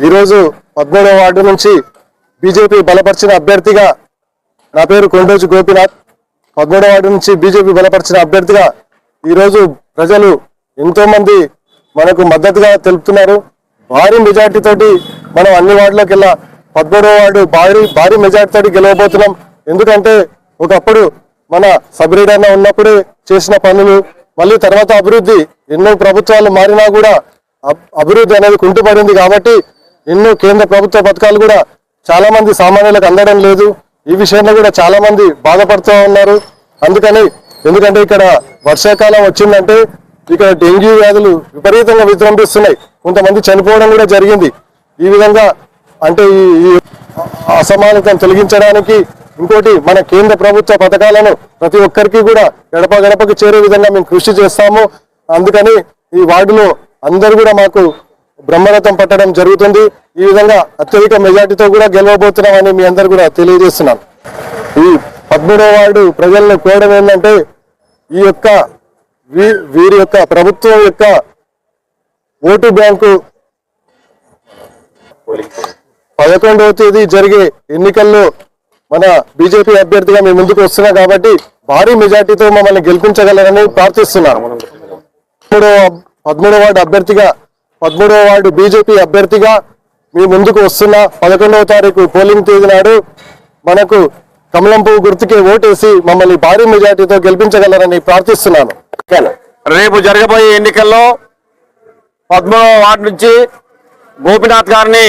ఈరోజు పద్మూడవ వార్డు నుంచి బీజేపీ బలపరిచిన అభ్యర్థిగా నా పేరు కొండోజు గోపీనాథ్. పద్మూడవ వార్డు నుంచి బీజేపీ బలపరిచిన అభ్యర్థిగా ఈరోజు ప్రజలు ఎంతో మంది మనకు మద్దతుగా తెలుపుతున్నారు. భారీ మెజార్టీ తోటి మనం అన్ని వార్డులకు వెళ్ళా పద్మూడవ వార్డు భారీ భారీ మెజార్టీ తోటి గెలవబోతున్నాం. ఎందుకంటే ఒకప్పుడు మన సబరీడన్న ఉన్నప్పుడే చేసిన పనులు మళ్ళీ తర్వాత అభివృద్ధి ఎన్నో ప్రభుత్వాలు మారినా కూడా అబ్- అభివృద్ధి అనేది కుంటుపడింది కాబట్టి ఎన్నో కేంద్ర ప్రభుత్వ పథకాలు కూడా చాలా మంది సామాన్యులకు అందడం లేదు. ఈ విషయంలో కూడా చాలా మంది బాధపడుతూ ఉన్నారు. అందుకని ఎందుకంటే ఇక్కడ వర్షాకాలం వచ్చిందంటే ఇక్కడ డెంగ్యూ వ్యాధులు విపరీతంగా విజృంభిస్తున్నాయి. కొంతమంది చనిపోవడం కూడా జరిగింది. ఈ విధంగా అంటే ఈ అసమానతను తొలగించడానికి ఇంకోటి మన కేంద్ర ప్రభుత్వ పథకాలను ప్రతి ఒక్కరికి కూడా గడప గడపకు చేరే విధంగా మేము కృషి చేస్తాము. అందుకని ఈ వార్డులో అందరూ కూడా మాకు బ్రహ్మరథం పట్టడం జరుగుతుంది. ఈ విధంగా అత్యధిక మెజార్టీతో కూడా గెలవబోతున్నామని మీ అందరు కూడా తెలియజేస్తున్నాను. ఈ పద్మూడవ వార్డు ప్రజలను కోరడం ఏంటంటే ఈ యొక్క వీ- వీరి యొక్క ప్రభుత్వం యొక్క ఓటు బ్యాంకు పదకొండవ తేదీ జరిగే ఎన్నికల్లో మన బీజేపీ అభ్యర్థిగా మేము ముందుకు వస్తున్నాం కాబట్టి భారీ మెజార్టీతో మమ్మల్ని గెలిపించగలరని ప్రార్థిస్తున్నాను. పదమూడవ పదమూడవ వార్డు అభ్యర్థిగా పదమూడవ వార్డు బీజేపీ అభ్యర్థిగా మీ ముందుకు వస్తున్న పదకొండవ తారీఖు పోలింగ్ తేదీ నాడు మనకు కమలం పువ్వు గుర్తుకే ఓటేసి మమ్మల్ని భారీ మెజార్టీతో గెలిపించగలరని ప్రార్థిస్తున్నాను. రేపు జరగబోయే ఎన్నికల్లో పద్మూడవ వార్డు నుంచి గోపినాథ్ గారిని